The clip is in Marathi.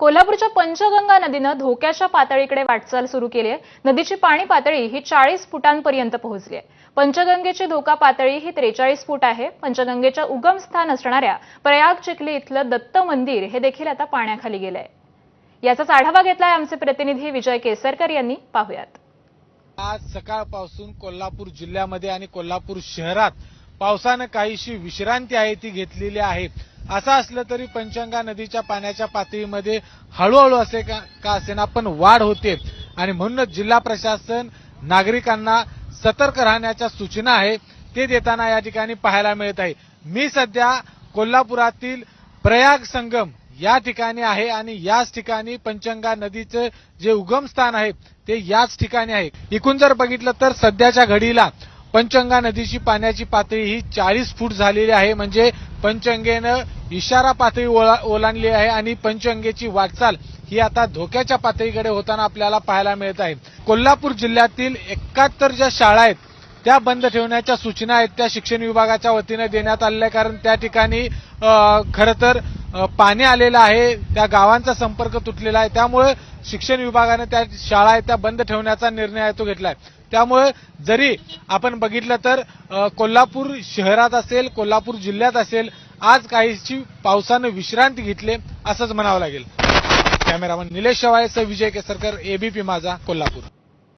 कोल्हापूरच्या पंचगंगा नदीनं धोक्याच्या पातळीकडे वाटचाल सुरू केली आहे. नदीची पाणी पातळी ही चाळीस फुटांपर्यंत पोहोचली आहे. पंचगंगेची धोका पातळी ही त्रेचाळीस फूट आहे. पंचगंगेच्या उगम स्थान असणाऱ्या प्रयाग चिखली इथलं दत्त मंदिर हे देखील आता पाण्याखाली गेलंय. याचाच आढावा घेतलाय आमचे प्रतिनिधी विजय केसरकर यांनी. पाहुयात. आज सकाळपासून कोल्हापूर जिल्ह्यामध्ये आणि कोल्हापूर शहरात पावसानं काहीशी विश्रांती आहे ती घेतलेली आहे. असं असलं तरी पंचगंगा नदीच्या पाण्याच्या पातळीमध्ये हळूहळू असे का का असेना पण वाढ होते. आणि म्हणूनच जिल्हा प्रशासन नागरिकांना सतर्क राहण्याच्या सूचना आहे. ते देताना या ठिकाणी पाहायला मिळत आहे. मी सध्या कोल्हापुरातील प्रयाग संगम या ठिकाणी आहे आणि याच ठिकाणी पंचंगा नदीचं जे उगम स्थान आहे ते याच ठिकाणी आहे. एकूण जर बघितलं तर सध्याच्या घडीला पंचगंगा नदीची पाण्याची पातळी ही चाळीस फूट झालेली आहे. म्हणजे पंचगंगेनं इशारा पातळी ओला- ओलांडली आहे आणि पंचगंगेची वाटचाल ही आता धोक्याच्या पातळीकडे होताना आपल्याला पाहायला मिळत आहे. कोल्हापूर जिल्ह्यातील एकाहत्तर ज्या शाळा आहेत त्या बंद ठेवण्याच्या सूचना आहेत. त्या शिक्षण विभागाच्या वतीनं देण्यात आलेल्या आहे कारण त्या ठिकाणी खरं तर पाणी आलेलं आहे. त्या गावांचा संपर्क तुटलेला आहे. त्यामुळे शिक्षण विभागाने त्या शाळा आहेत त्या बंद ठेवण्याचा निर्णय आहे तो आहे. त्यामुळे जरी आपण बघितलं तर कोल्हापूर शहरात असेल कोल्हापूर जिल्ह्यात असेल आज काहीशी पावसानं विश्रांती घेतली असंच म्हणावं लागेल. कॅमेरामन निलेश शेवाळेसह विजय केसरकर एबीपी माझा कोल्हापूर.